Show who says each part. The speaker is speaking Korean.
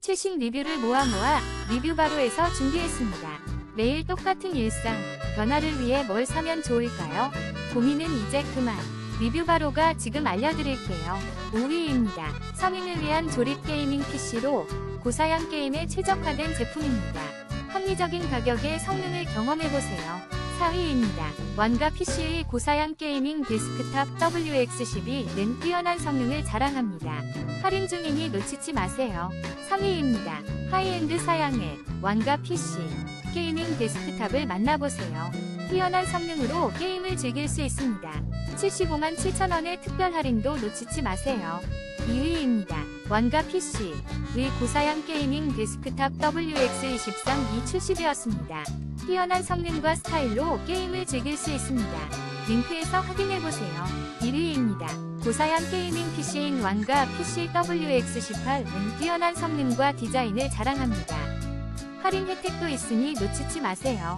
Speaker 1: 최신 리뷰를 모아 모아 리뷰 바로에서 준비했습니다. 매일 똑같은 일상, 변화를 위해 뭘 사면 좋을까요? 고민은 이제 그만. 리뷰 바로가 지금 알려드릴게요. 5위입니다. 성인을 위한 조립 게이밍 PC로 고사양 게임에 최적화된 제품입니다. 합리적인 가격에 성능을 경험해보세요. 4위입니다. 완가 PC의 고사양 게이밍 데스크탑 WX12는 뛰어난 성능을 자랑합니다. 할인 중이니 놓치지 마세요. 3위입니다. 하이엔드 사양의 완가 PC 게이밍 데스크탑을 만나보세요. 뛰어난 성능으로 게임을 즐길 수 있습니다. 75만 7천원의 특별 할인도 놓치지 마세요. 2위입니다. 완가 PC 의 고사양 게이밍 데스크탑 WX23이 출시되었습니다. 뛰어난 성능과 스타일로 게임을 즐길 수 있습니다. 링크에서 확인해보세요. 1위입니다. 고사양 게이밍 PC인 왕가 PC WX18은 뛰어난 성능과 디자인을 자랑합니다. 할인 혜택도 있으니 놓치지 마세요.